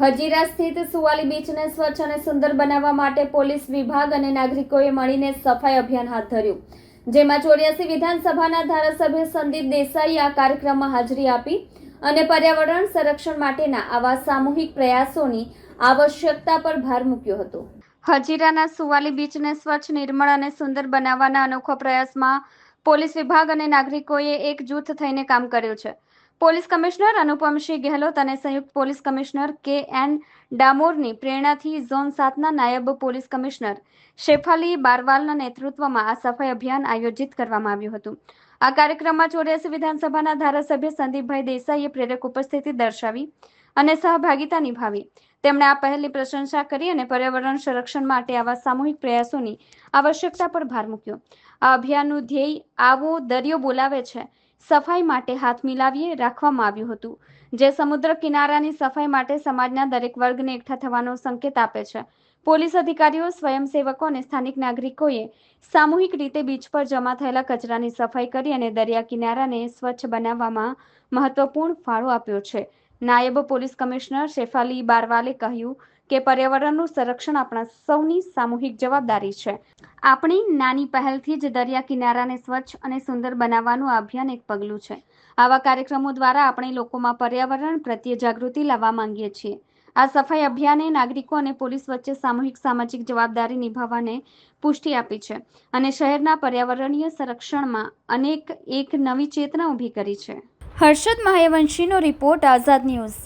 હજીરા સ્થિત સુવાલી બીચને સ્વચ્છ અને સુંદર બનાવવા માટે પોલીસ વિભાગ અને નાગરિકોએ મળીને સફાઈ અભિયાન હાથ ધર્યું. જેમાં ચોર્યાસી વિધાનસભાના ધારાસભ્ય સંદીપ દેસાઈએ આ કાર્યક્રમમાં હાજરી આપી અને પર્યાવરણ સંરક્ષણ માટેના આવા સામૂહિક પ્રયાસોની આવશ્યકતા પર ભાર મૂક્યો હતો. હજીરાના સુવાલી બીચને સ્વચ્છ, નિર્મળ અને સુંદર બનાવવાના અનોખા પ્રયાસમાં પોલીસ વિભાગ અને નાગરિકોએ એક જૂથ થઈને કામ કર્યું છે. પોલીસ કમિશનર અનુપમસિંહ ગેહલોત અને સંયુક્ત પોલીસ કમિશનર કે એન ડામોરની પ્રેરણાથી ઝોન સાતના નાયબ પોલીસ કમિશનર શેફાલી બારવાલના નેતૃત્વમાં આ સફાઈ અભિયાન આયોજિત કરવામાં આવ્યું હતું. આ કાર્યક્રમમાં ચોર્યાસી વિધાનસભાના ધારાસભ્ય સંદીપભાઈ દેસાઈએ પ્રેરક ઉપસ્થિતિ દર્શાવી અને સહભાગિતા નિભાવી. તેમણે આ પહેલની પ્રશંસા કરી અને પર્યાવરણ સંરક્ષણ માટે આવા સામૂહિક પ્રયાસોની આવશ્યકતા પર ભાર મૂક્યો. આ અભિયાનનું ધ્યેય આવો દરિયો બોલાવે છે સફાઈ માટે હાથ મિલાવીએ રાખવામાં આવ્યું હતું. જે સમુદ્ર કિનારાની સફાઈ માટે સમાજના દરેક વર્ગને એકઠા થવાનો સંકેત આપે છે. પોલીસ અધિકારીઓ, સ્વયંસેવકો અને સ્થાનિક નાગરિકોએ સામૂહિક રીતે બીચ પર જમા થયેલા કચરાની સફાઈ કરી અને દરિયા કિનારાને સ્વચ્છ બનાવવામાં મહત્વપૂર્ણ ફાળો આપ્યો છે. નાયબ પોલીસ કમિશનર શેફાલી બારવાલે કહ્યું કે પર્યાવરણનું સંરક્ષણ આપણા સૌની સામૂહિક જવાબદારી છે. આપણી નાની પહેલથી જ દરિયા કિનારાને સ્વચ્છ અને સુંદર બનાવવાનું અભિયાન એક પગલું છે. આવા કાર્યક્રમો દ્વારા આપણે લોકોમાં પર્યાવરણ પ્રત્યે જાગૃતિ લાવવા માંગીએ છીએ. આ સફાઈ અભિયાને નાગરિકો અને પોલીસ વચ્ચે સામૂહિક સામાજિક જવાબદારી નિભાવવાને પુષ્ટિ આપી છે અને શહેરના પર્યાવરણીય સંરક્ષણમાં અનેક એક નવી ચેતના ઊભી કરી છે. હર્ષદ મહાયવંશીનો રિપોર્ટ આઝાદ ન્યૂઝ.